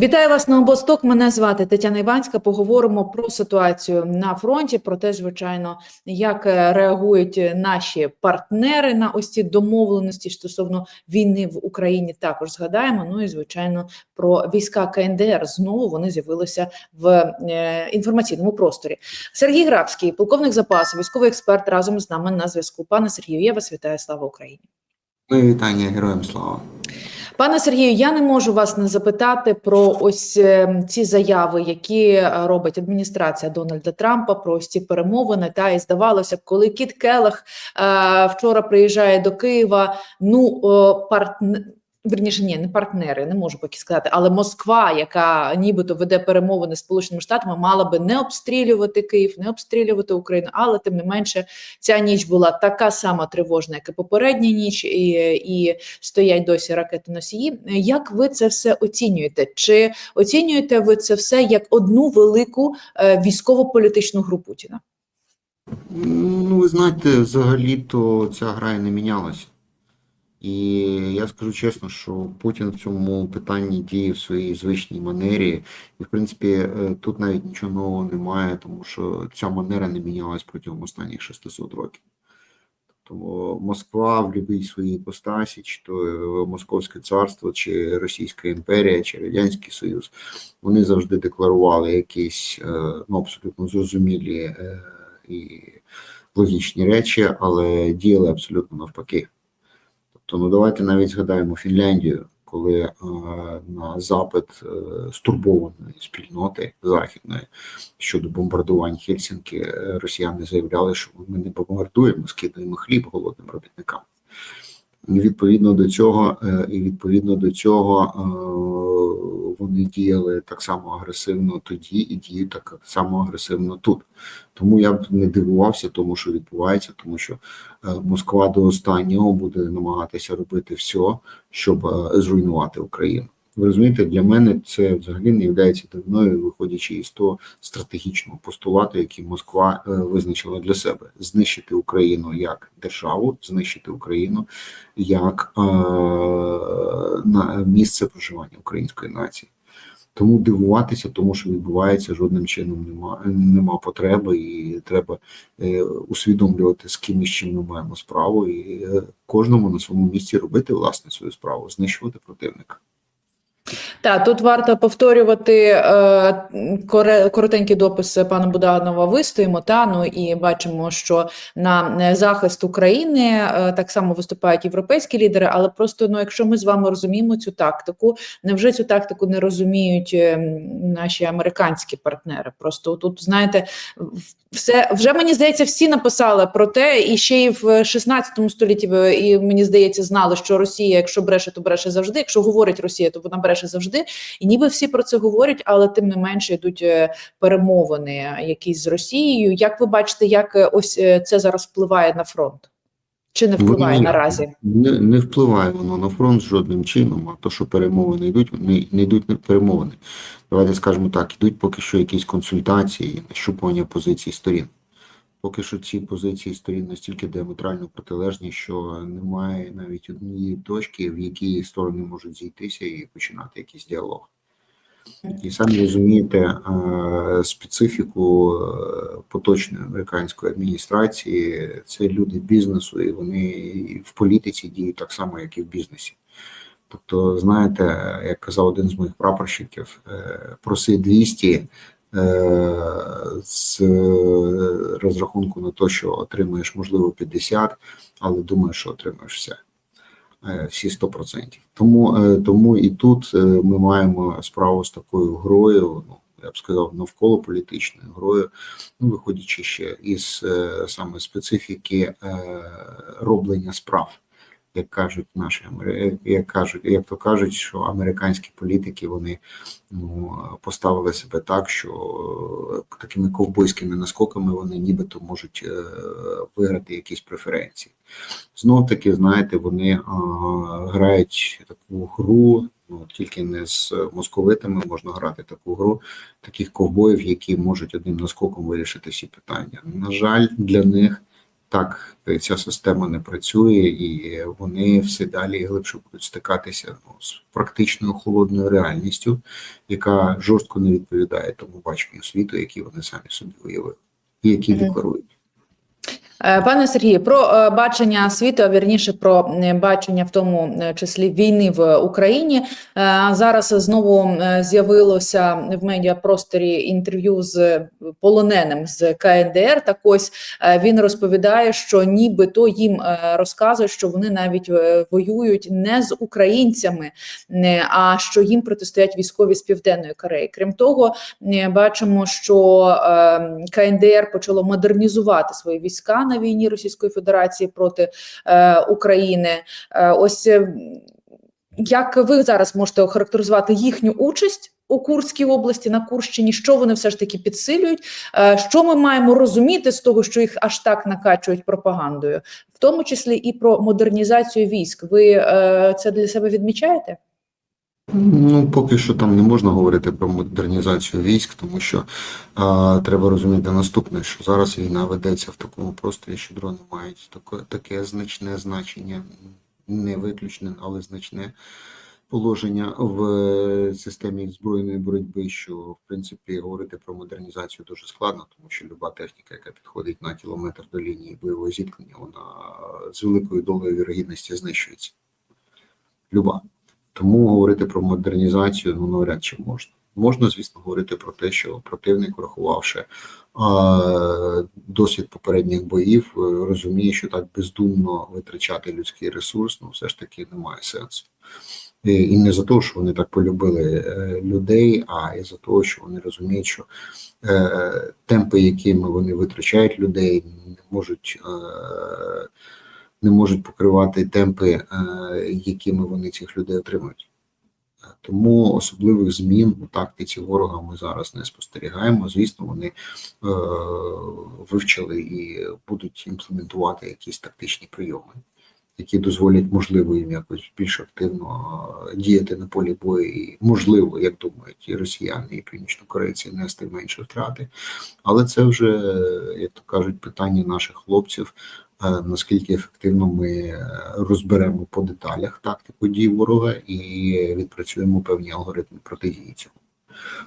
Вітаю вас на обосток. Мене звати Тетяна Іванська. Поговоримо про ситуацію на фронті. Про те, звичайно, як е, реагують наші партнери на ось ці домовленості стосовно війни в Україні. Також згадаємо. Ну і звичайно про війська КНДР. Знову вони з'явилися в е, інформаційному просторі. Сергій Грабський, полковник запасу, військовий експерт, разом з нами на зв'язку. Пане Сергію, я вас вітаю. Слава Україні. Ну, вітання героям слава. Пане Сергію, я не можу вас не запитати про ось е, ці заяви, які е, робить адміністрація Дональда Трампа про ось ці перемовини. Та і здавалося коли Кіт Келах е, вчора приїжджає до Києва, ну партнер. Верніше, ні, не партнери, не можу поки сказати, але Москва, яка нібито веде перемовини з Сполученими Штатами, мала би не обстрілювати Київ, не обстрілювати Україну, але тим не менше ця ніч була така сама тривожна, як і попередня ніч, і, і стоять досі ракети носії. Як ви це все оцінюєте? Чи оцінюєте ви це все як одну велику е, військово-політичну гру Путіна? Ну, ви знаєте, взагалі-то ця гра і не мінялася. І я скажу чесно, що Путін в цьому питанні діє в своїй звичній манері, і в принципі е, тут навіть нічого нового немає, тому що ця манера не мінялась протягом останніх 600 років. Тобто Москва в будь-якій своїй іпостасі, чи то Московське царство, чи Російська імперія, чи Радянський Союз, вони завжди декларували якісь е, ну, абсолютно зрозумілі е, і логічні речі, але діяли абсолютно навпаки. Тобто, ну давайте навіть згадаємо Фінляндію, коли е, на запит е, стурбованої спільноти західної щодо бомбардувань Хельсінки, е, росіяни заявляли, що ми не бомбардуємо, скидаємо хліб голодним робітникам. Відповідно до цього, е, і відповідно до цього е, вони діяли так само агресивно тоді і діють так само агресивно тут. Тому я б не дивувався тому, що відбувається, тому що е, Москва до останнього буде намагатися робити все, щоб е, зруйнувати Україну. Ви розумієте, для мене це взагалі не є дивною, виходячи із того стратегічного постулату, який Москва е, визначила для себе: знищити Україну як державу, знищити Україну як е, на місце проживання української нації. Тому дивуватися, тому що відбувається жодним чином нема, нема потреби, і треба е, усвідомлювати, з ким і з чим ми маємо справу, і е, кожному на своєму місці робити власне свою справу, знищувати противника. Так, тут варто повторювати е, коре, коротенький допис пана Буданова. Вистоїмо та ну і бачимо, що на е, захист України е, так само виступають європейські лідери, але просто ну, якщо ми з вами розуміємо цю тактику, невже цю тактику не розуміють е, наші американські партнери? Просто тут знаєте, все вже мені здається, всі написали про те, і ще й в 16 столітті і мені здається, знали, що Росія, якщо бреше, то бреше завжди. Якщо говорить Росія, то вона бреше завжди. І ніби всі про це говорять, але тим не менше йдуть е, перемовини якісь з Росією. Як ви бачите, як е, ось е, це зараз впливає на фронт? Чи не впливає Вони- наразі? Не, не впливає воно на фронт жодним чином, а то, що перемовини йдуть, вони не йдуть на перемовини. Давайте скажемо так, йдуть поки що якісь консультації, нащупування позицій сторін. Поки що ці позиції сторін настільки діаметрально протилежні, що немає навіть однієї точки, в якій сторони можуть зійтися і починати якийсь діалог. І самі розумієте е, специфіку е, поточної американської адміністрації це люди бізнесу, і вони в політиці діють так само, як і в бізнесі. Тобто, знаєте, як казав один з моїх прапорщиків, е, проси 200 е, з розрахунку на те, що отримаєш, можливо, 50, але думаєш, що отримаєш все. Е, Всі 100%. Тому, е, тому і тут е, ми маємо справу з такою грою, ну, я б сказав, навколо політичною грою, ну, виходячи ще із е, саме специфіки е, роблення справ як кажуть наші як кажуть, як то кажуть, що американські політики вони ну, поставили себе так, що е, такими ковбойськими наскоками вони нібито можуть е, виграти якісь преференції. Знов таки, знаєте, вони е, грають таку гру. Ну, тільки не з московитами можна грати таку гру таких ковбоїв, які можуть одним наскоком вирішити всі питання. На жаль, для них так е, ця система не працює, і вони все далі глибше будуть стикатися ну, з практичною холодною реальністю, яка жорстко не відповідає тому баченню світу, який вони самі собі уявили, і які декларують. Е, Пане Сергію, про е, бачення світу, а вірніше про бачення в тому е, числі війни в Україні. Зараз знову з'явилося в медіапросторі інтерв'ю з полоненим з КНДР. Так ось він розповідає, що нібито їм розказують, що вони навіть воюють не з українцями, а що їм протистоять військові з південної Кореї. Крім того, бачимо, що КНДР почало модернізувати свої війська на війні Російської Федерації проти е, України. Е, ось е, як ви зараз можете охарактеризувати їхню участь у Курській області на Курщині? Що вони все ж таки підсилюють? Е, що ми маємо розуміти з того, що їх аж так накачують пропагандою, в тому числі і про модернізацію військ? Ви е, це для себе відмічаєте? Ну, поки що там не можна говорити про модернізацію військ, тому що а, треба розуміти наступне, що зараз війна ведеться в такому просторі, що дрони мають таке, таке значне значення, не виключне, але значне положення в е, системі збройної боротьби, що в принципі говорити про модернізацію дуже складно, тому що люба техніка, яка підходить на кілометр до лінії бойового зіткнення, вона з великою долею вірогідності знищується. Люба. Тому говорити про модернізацію ну навряд чи можна. Можна, звісно, говорити про те, що противник, врахувавши досвід попередніх боїв, е, розуміє, що так бездумно витрачати людський ресурс, ну все ж таки немає сенсу. І, не за те, що вони так полюбили е, людей, а і за те, що вони розуміють, що е, темпи, якими вони витрачають людей, не можуть. Не можуть покривати темпи, е, якими вони цих людей отримують. Тому особливих змін у тактиці ворога ми зараз не спостерігаємо. Звісно, вони е, вивчили і будуть імплементувати якісь тактичні прийоми, які дозволять, можливо, їм якось більш активно е, діяти на полі бою, і можливо, як думають і росіяни, і північнокорейці нести менше втрати. Але це вже, як то кажуть, питання наших хлопців. Е, Наскільки ефективно ми е, розберемо по деталях тактику дій ворога і відпрацюємо певні алгоритми протидії цьому.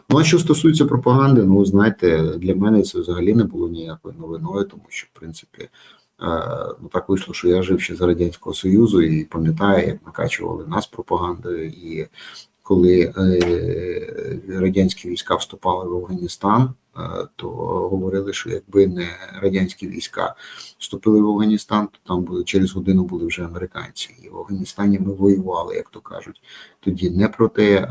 Ну а що стосується пропаганди, ну знаєте, для мене це взагалі не було ніякою новиною, тому що, в принципі, е, ну так вийшло, що я жив ще за Радянського Союзу і пам'ятаю, як накачували нас пропагандою, і коли е, радянські війська вступали в Афганістан, е, то говорили, що якби не радянські війська вступили в Афганістан, то там були через годину були вже американці. І в Афганістані ми воювали, як то кажуть, тоді не проти е,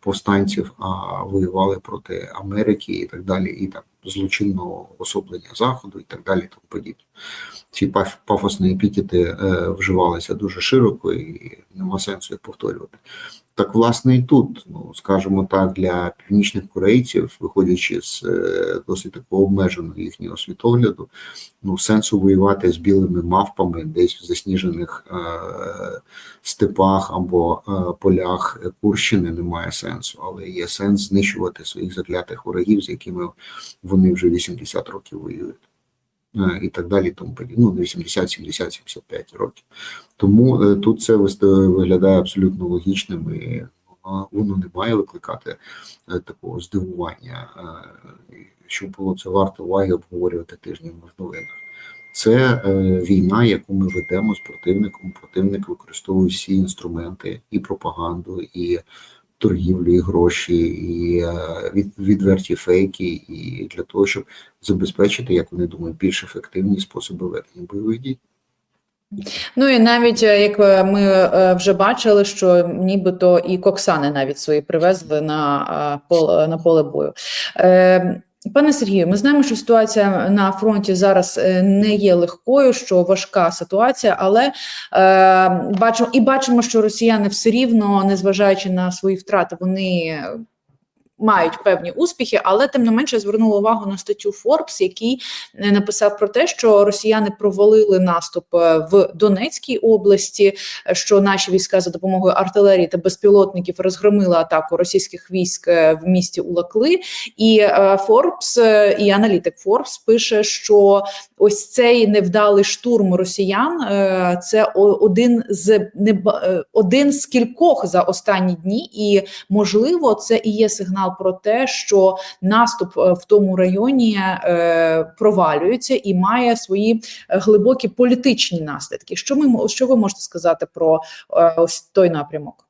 повстанців, а воювали проти Америки і так далі, і там злочинного особлення заходу і так далі. Тому подібне. Ці пафосні епітети е, вживалися дуже широко і нема сенсу їх повторювати. Так, власне, і тут, ну скажімо так, для північних корейців, виходячи з е, досить такого обмеженого їхнього світогляду, ну сенсу воювати з білими мавпами десь в засніжених е, степах або е, полях Курщини немає сенсу, але є сенс знищувати своїх заклятих ворогів, з якими вони вже 80 років воюють. Е, І так далі, тому. Ну, 80, 70, 75 років. Тому е, тут це виглядає абсолютно логічним і воно, воно не має викликати е, такого здивування, е, що було це варто уваги обговорювати тижнями в новинах. Це е, війна, яку ми ведемо з противником. Противник використовує всі інструменти і пропаганду, і торгівлю, і гроші, і е, від, відверті фейки, і для того, щоб забезпечити, як вони думають, більш ефективні способи ведення бойових дій. Ну і навіть е, як е, ми вже бачили, що нібито і коксани навіть свої привезли на поле на поле бою. Пане Сергію, ми знаємо, що ситуація на фронті зараз е, не є легкою, що важка ситуація, але е, бачимо і бачимо, що росіяни все рівно, незважаючи на свої втрати, вони мають певні успіхи, але тим не менше звернула увагу на статтю Forbes, який е, написав про те, що росіяни провалили наступ е, в Донецькій області, е, що наші війська за допомогою артилерії та безпілотників розгромили атаку російських військ в місті Улакли. І Forbes, е, і аналітик Forbes пише, що ось цей невдалий штурм росіян це один з неба- е, один з кількох за останні дні, і можливо, це і є сигнал про те, що наступ е, в тому районі е, провалюється і має свої е, глибокі політичні наслідки. Що ми що ви можете сказати про ось той напрямок?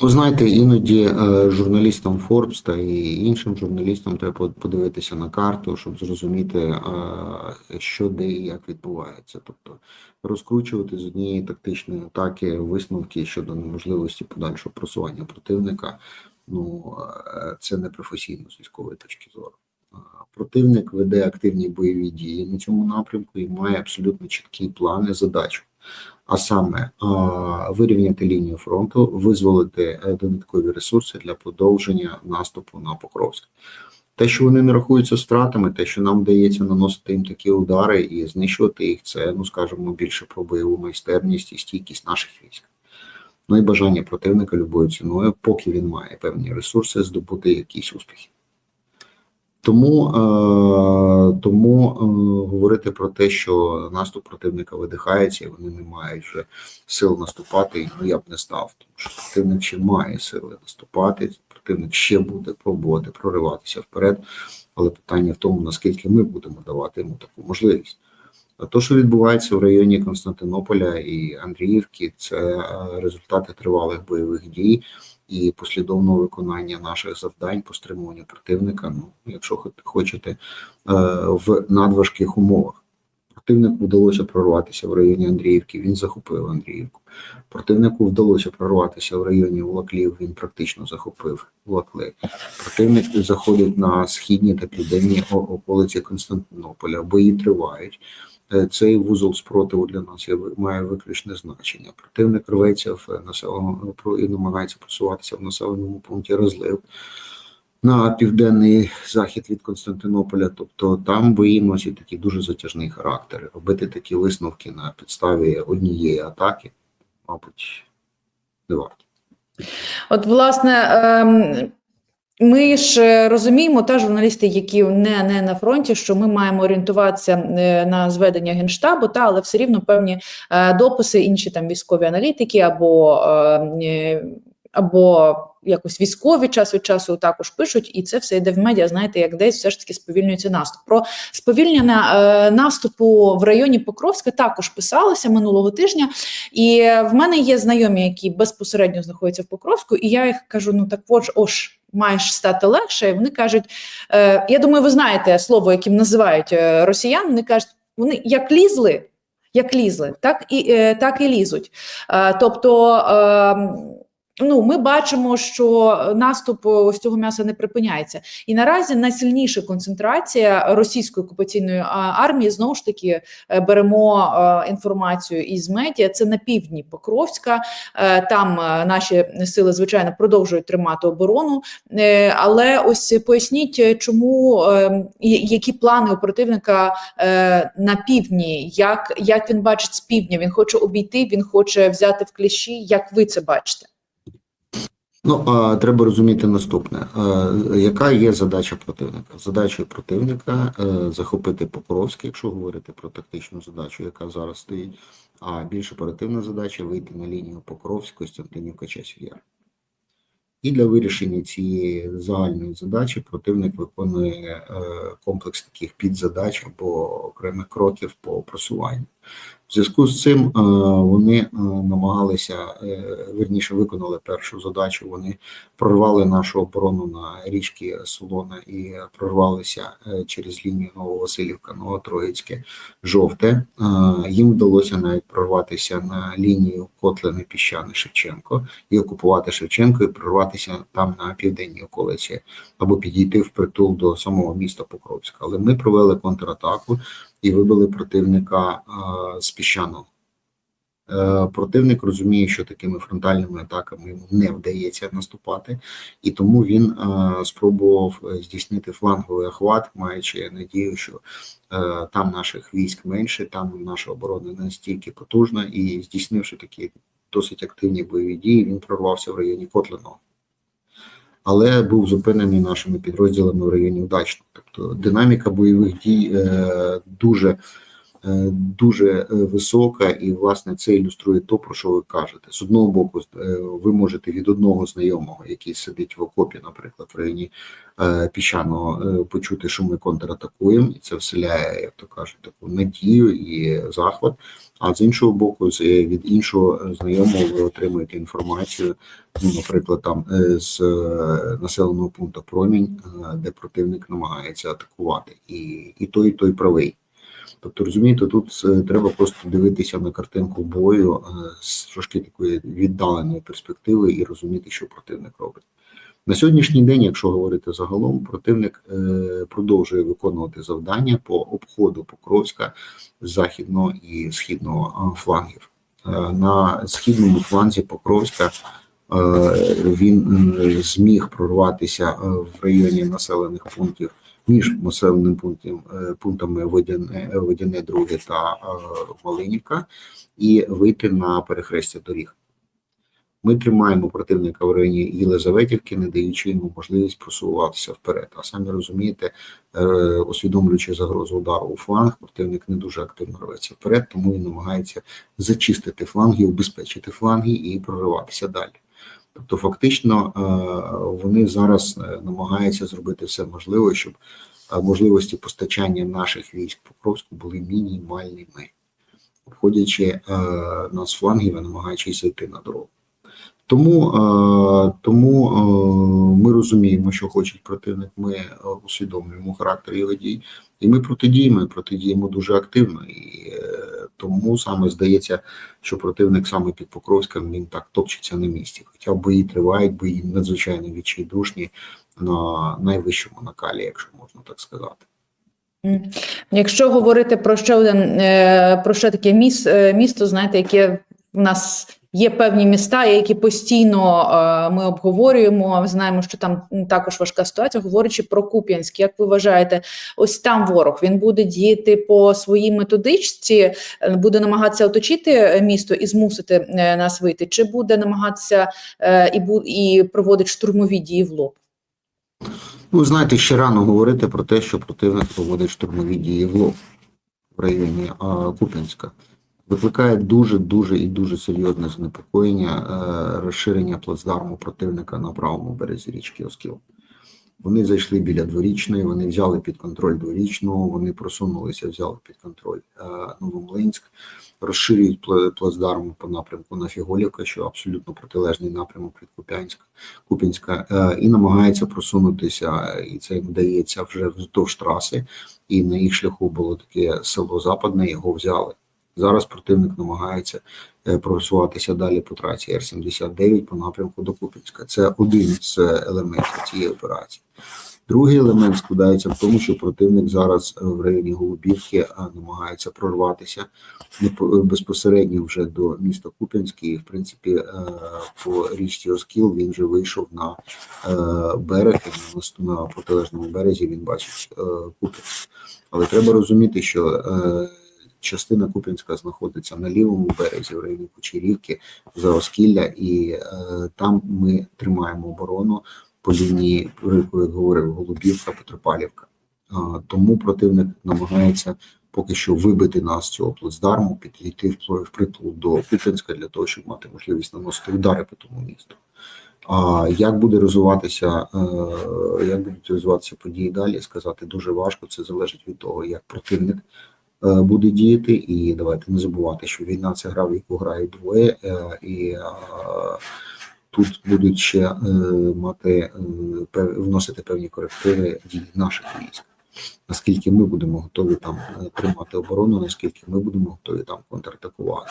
Ви знаєте, іноді журналістам Forbes та і іншим журналістам треба подивитися на карту, щоб зрозуміти, що де і як відбувається. Тобто розкручувати з однієї тактичної атаки висновки щодо неможливості подальшого просування противника. Ну е, це не професійно з військової точки зору. Противник веде активні бойові дії на цьому напрямку і має абсолютно чіткі плани, задачу а саме вирівняти лінію фронту, визволити е, додаткові ресурси для продовження наступу на Покровськ. Те, що вони не рахуються стратами, те, що нам вдається наносити їм такі удари і знищувати їх, це, ну скажімо, більше про бойову майстерність і стійкість наших військ. Ну і бажання противника любою ціною, поки він має певні ресурси, здобути якісь успіхи. Тому, е, тому е, говорити про те, що наступ противника видихається, і вони не мають вже сил наступати, ну я б не став, тому що противник ще має сили наступати, противник ще буде пробувати прориватися вперед, але питання в тому, наскільки ми будемо давати йому таку можливість. А то, що відбувається в районі Константинополя і Андріївки, це е, результати тривалих бойових дій і послідовного виконання наших завдань по стримуванню противника. Ну, якщо хо- хочете, е, в надважких умовах. Противнику вдалося прорватися в районі Андріївки, він захопив Андріївку. Противнику вдалося прорватися в районі Улаклів, він практично захопив Улакли. Противник заходить на східні та південні околиці Константинополя. Бої тривають. Е, Цей вузол спротиву для нас має виключне значення. Противник рветься в населеному про- і намагається просуватися в населеному пункті розлив на південний захід від Константинополя. Тобто там бої носять такий дуже затяжний характер. Робити такі висновки на підставі однієї атаки, мабуть, не варто. От, власне, ем, ми ж е, розуміємо, та журналісти, які не, не на фронті, що ми маємо орієнтуватися е, на зведення генштабу, та але все рівно певні е, дописи, інші там військові аналітики або. е, Або якось військові час від часу також пишуть, і це все йде в медіа. Знаєте, як десь все ж таки сповільнюється наступ. Про сповільнення е, наступу в районі Покровська також писалося минулого тижня. І в мене є знайомі, які безпосередньо знаходяться в Покровську, і я їх кажу: ну так от ж, ож маєш стати легше. І вони кажуть: е, я думаю, ви знаєте слово, яким називають е, росіян. Вони кажуть, вони як лізли, як лізли, так і е, так і лізуть. Е, тобто. Е, Ну, ми бачимо, що наступ ось цього м'яса не припиняється, і наразі найсильніша концентрація російської окупаційної армії знову ж таки е, беремо е, інформацію із медіа. Це на півдні Покровська. Е, Там е, наші сили звичайно продовжують тримати оборону. Е, Але ось поясніть, е, чому е, які плани у противника е, на півдні, як, як він бачить з півдня? Він хоче обійти, він хоче взяти в кліщі. Як ви це бачите? Ну, а, треба розуміти наступне. Яка є задача противника? Задача противника е, захопити Покровське, якщо говорити про тактичну задачу, яка зараз стоїть. А більш оперативна задача вийти на лінію Покровськ, Костянтинівка, Часів І для вирішення цієї загальної задачі противник виконує е, комплекс таких підзадач або окремих кроків по просуванню. В зв'язку з цим е, вони е, намагалися е, верніше виконали першу задачу. Вони прорвали нашу оборону на річці Солона і прорвалися через лінію Нововасилівка, Новотроїцьке, Жовте. Їм вдалося навіть прорватися на лінію Котлини Піщани Шевченко і окупувати Шевченко і прорватися там на південній околиці або підійти в притул до самого міста Покровська. Але ми провели контратаку і вибили противника з піщаного. Е, Противник розуміє, що такими фронтальними атаками йому не вдається наступати, і тому він спробував е, здійснити фланговий охват, маючи надію, що е, там наших військ менше, там наша оборона настільки потужна, і здійснивши такі досить активні бойові дії, він прорвався в районі Котленого. Але був зупинений нашими підрозділами в районі Удачного. Тобто динаміка бойових дій е, дуже е, дуже е, висока, і власне це ілюструє то, про що ви кажете. З одного боку, ви можете від одного знайомого, який сидить в окопі, наприклад, в районі піщаного, почути, що ми контратакуємо, і це вселяє, як то кажуть, таку надію і захват. А з іншого боку, з від іншого знайомого ви отримуєте інформацію, ну, наприклад, там е, з е, населеного пункту Промінь, е, де противник намагається атакувати, і, і той, і той правий. Тобто, розумієте, тут е, треба просто дивитися на картинку бою е, з трошки такої віддаленої перспективи і розуміти, що противник робить. На сьогоднішній день, якщо говорити загалом, противник е, продовжує виконувати завдання по обходу Покровська західного і східного е, флангів. Е, На східному фланзі Покровська він зміг прорватися в районі населених пунктів між населеним пунктом пунктами Водяне, Водяне Друге та Малинівка і вийти на перехрестя доріг. Ми тримаємо противника в районі Єлизаветівки, не даючи йому можливість просуватися вперед. А самі розумієте, е, усвідомлюючи загрозу удару у фланг, противник не дуже активно рветься вперед, тому він намагається зачистити фланги, убезпечити фланги і прориватися далі. Тобто, фактично, е, вони зараз е, намагаються зробити все можливе, щоб можливості постачання наших військ Покровську були мінімальними, обходячи нас флангів і намагаючись зайти на дорогу. Тому, е, тому е, ми розуміємо, що хоче противник. Ми е, усвідомлюємо характер його дій, і ми протидіємо, і протидіємо дуже активно. І тому саме здається, що противник саме під Покровськом він так топчеться на місці. Хоча бої тривають, бої надзвичайно відчайдушні на найвищому накалі, якщо можна так сказати. Якщо говорити про ще один про ще таке міс, місто, знаєте, яке в нас є певні міста, які постійно е, ми обговорюємо. Знаємо, що там також важка ситуація. Говорячи про Куп'янськ, як ви вважаєте, ось там ворог він буде діяти по своїй методичці, е, буде намагатися оточити місто і змусити е, нас вийти, чи буде намагатися і і проводить штурмові дії в лоб? Ну, знаєте, ще рано говорити про те, що противник проводить штурмові дії в лоб в районі Куп'янська. Викликає дуже дуже і дуже серйозне занепокоєння е, розширення плацдарму противника на правому березі річки Оскіл. Вони зайшли біля дворічної, вони взяли під контроль дворічного, вони просунулися, взяли під контроль е, Новомлинськ, розширюють плацдарм по напрямку на Фіголівка, що абсолютно протилежний напрямок від Куп'янська, Куп'янська, е, і намагаються просунутися, і це їм вдається вже вздовж траси. І на їх шляху було таке село Западне, його взяли. Зараз противник намагається е, просуватися далі по трасі Р-79 по напрямку до Куп'янська. Це один з е, елементів цієї операції. Другий елемент складається в тому, що противник зараз е, в районі Голубівки намагається прорватися безпосередньо вже до міста Куп'янське, і в принципі по річці Оскіл він вже вийшов на берег і на протилежному березі він бачить Куп'янськ. Але треба розуміти, що частина Куп'янська знаходиться на лівому березі, в районі Кучерівки, за Оскілля, і е, там ми тримаємо оборону по лінії, про яку я говорив, Голубівка, Петропавлівка. А, Тому противник намагається поки що вибити нас цього плацдарму, підійти впло- впритул до Куп'янська для того, щоб мати можливість наносити удари по тому місту. А як буде розвиватися, е, як будуть розвиватися події далі, сказати дуже важко. Це залежить від того, як противник е, буде діяти. І давайте не забувати, що війна це гра, в яку грають двоє, е, і е, тут будуть ще е, мати е, вносити певні корективи дій наших військ. Наскільки ми будемо готові там е, тримати оборону, наскільки ми будемо готові там контратакувати.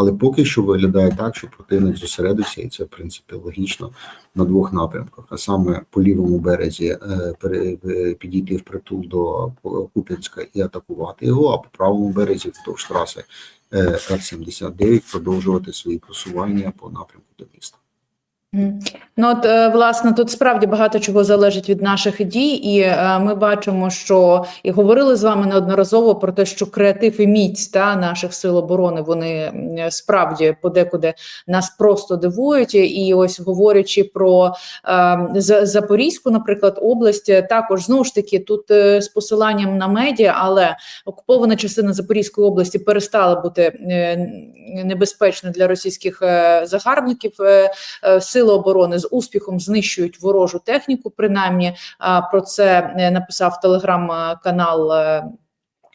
Але поки що виглядає так, що противник зосередився, і це в принципі логічно на двох напрямках. А саме по лівому березі е, е, підійти в притул до Куп'янська і атакувати його, а по правому березі вздовж траси е, Р-79 продовжувати свої просування по напрямку до міста. Ну от е, власне тут справді багато чого залежить від наших дій, і е, ми бачимо, що і говорили з вами неодноразово про те, що креатив і міць та наших сил оборони вони справді подекуди нас просто дивують. І ось говорячи про е, Запорізьку, наприклад, область, е, також знову ж таки тут е, з посиланням на медіа, але окупована частина Запорізької області перестала бути е, небезпечною для російських е, загарбників. Е, е, Сили оборони з успіхом знищують ворожу техніку. Принаймні про це е, написав телеграм-канал. е,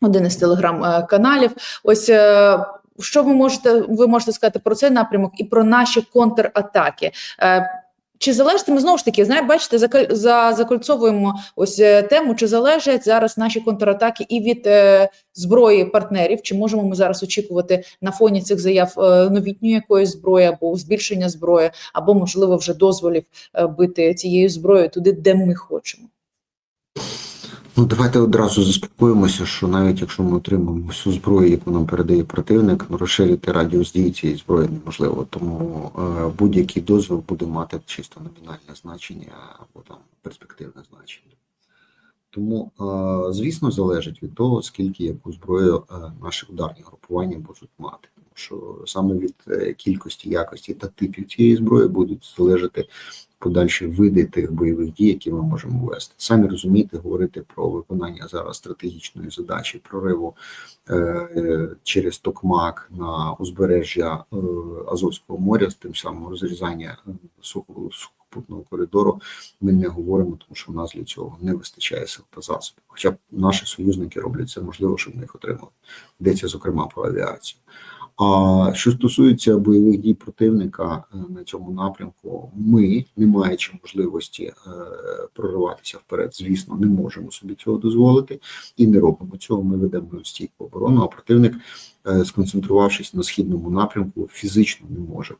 Один із телеграм-каналів. Ось е, що ви можете ви можете сказати про цей напрямок і про наші контратаки? Чи залежить ми знову ж таки, знаєте, бачите, за закольцовуємо ось е, тему, чи залежать зараз наші контратаки і від е, зброї партнерів? Чи можемо ми зараз очікувати на фоні цих заяв е, новітньої якоїсь зброї або збільшення зброї, або можливо вже дозволів е, бити цією зброєю туди, де ми хочемо? Ну, давайте одразу заспокоїмося, що навіть якщо ми отримаємо всю зброю, яку нам передає противник, ну розширити радіус дії цієї зброї неможливо. Тому е, будь-який дозвіл буде мати чисто номінальне значення або там перспективне значення. Тому, е, звісно, залежить від того, скільки яку зброю е, наші ударні групування можуть мати. Тому що саме від е, кількості, якості та типів цієї зброї будуть залежати подальші види тих бойових дій, які ми можемо вести. Самі розумієте, говорити про виконання зараз стратегічної задачі прориву е, через Токмак на узбережжя е, Азовського моря, з тим самим розрізання е, сухопутного коридору. Ми не говоримо, тому що в нас для цього не вистачає сил та засобів. Хоча б наші союзники роблять це можливо, щоб ми їх отримали. Йдеться зокрема про авіацію. А що стосується бойових дій противника е, на цьому напрямку, ми, не маючи можливості е, прориватися вперед, звісно, не можемо собі цього дозволити і не робимо цього. Ми ведемо стійку оборону. А противник, е, сконцентрувавшись на східному напрямку, фізично не може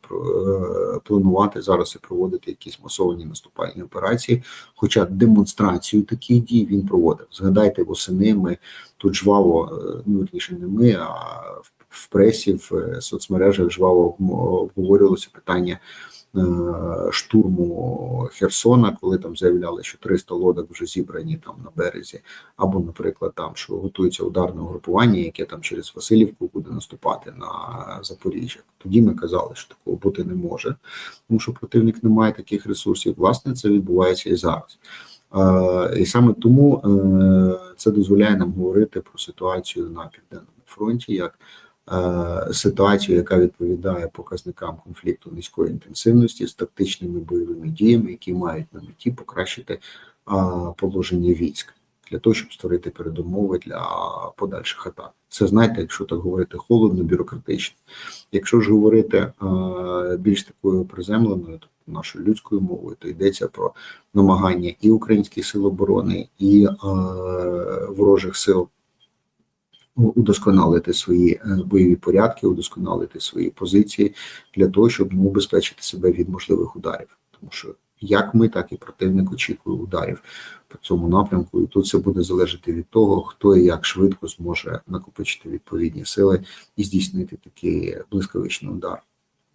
планувати зараз і проводити якісь масовані наступальні операції. Хоча демонстрацію таких дій він проводив. Згадайте, восени ми тут жваво, ну не ми, а в в пресі, в е, соцмережах жваво обговорювалося питання е, штурму Херсона, коли там заявляли, що 300 лодок вже зібрані там на березі, або, наприклад, там що готується ударне угрупування, яке там через Васильівку буде наступати на Запоріжжя. Тоді ми казали, що такого бути не може, тому що противник не має таких ресурсів. Власне, це відбувається і зараз. Е, І саме тому це дозволяє нам говорити про ситуацію на південному фронті як ситуацію, яка відповідає показникам конфлікту низької інтенсивності з тактичними бойовими діями, які мають на меті покращити е, положення військ для того, щоб створити передумови для подальших атак. Це знаєте, якщо так говорити холодно, бюрократично. Якщо ж говорити е, більш такою приземленою, тобто нашою людською мовою, то йдеться про намагання і українських сил оборони, і е, ворожих сил удосконалити свої е, бойові порядки, удосконалити свої позиції для того, щоб ну, убезпечити себе від можливих ударів. Тому що як ми, так і противник очікує ударів по цьому напрямку, і тут це буде залежати від того, хто і як швидко зможе накопичити відповідні сили і здійснити такий блискавичний удар.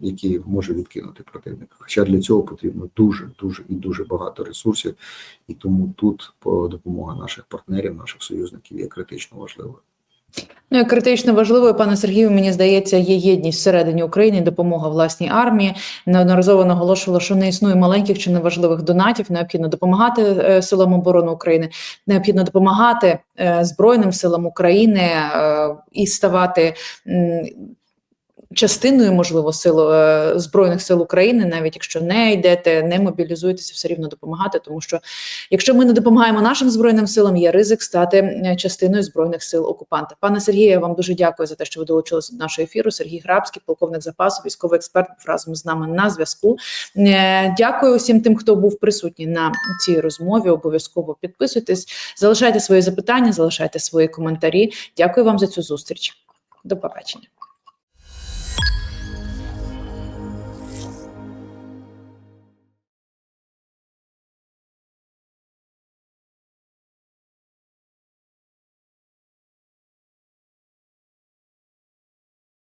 Який може відкинути противника. Хоча для цього потрібно дуже, дуже і дуже багато ресурсів, і тому тут по допомога наших партнерів, наших союзників є критично важливою. Ну і критично важливою, пане Сергію, мені здається, є єдність всередині України, допомога власній армії. Неодноразово наголошувала, що не існує маленьких чи неважливих донатів. Необхідно допомагати е, силам оборони України, необхідно допомагати е, Збройним силам України е, і ставати. Частиною, можливо, сил е, збройних сил України, навіть якщо не йдете, не мобілізуєтеся, все рівно допомагати, тому що якщо ми не допомагаємо нашим збройним силам, є ризик стати е, частиною збройних сил окупанта. Пане Сергію, я вам дуже дякую за те, що ви долучилися до нашого ефіру. Сергій Грабський, полковник запасу, військовий експерт, був разом з нами на зв'язку. Е, Дякую усім тим, хто був присутній на цій розмові. Обов'язково підписуйтесь, залишайте свої запитання, залишайте свої коментарі. Дякую вам за цю зустріч. До побачення.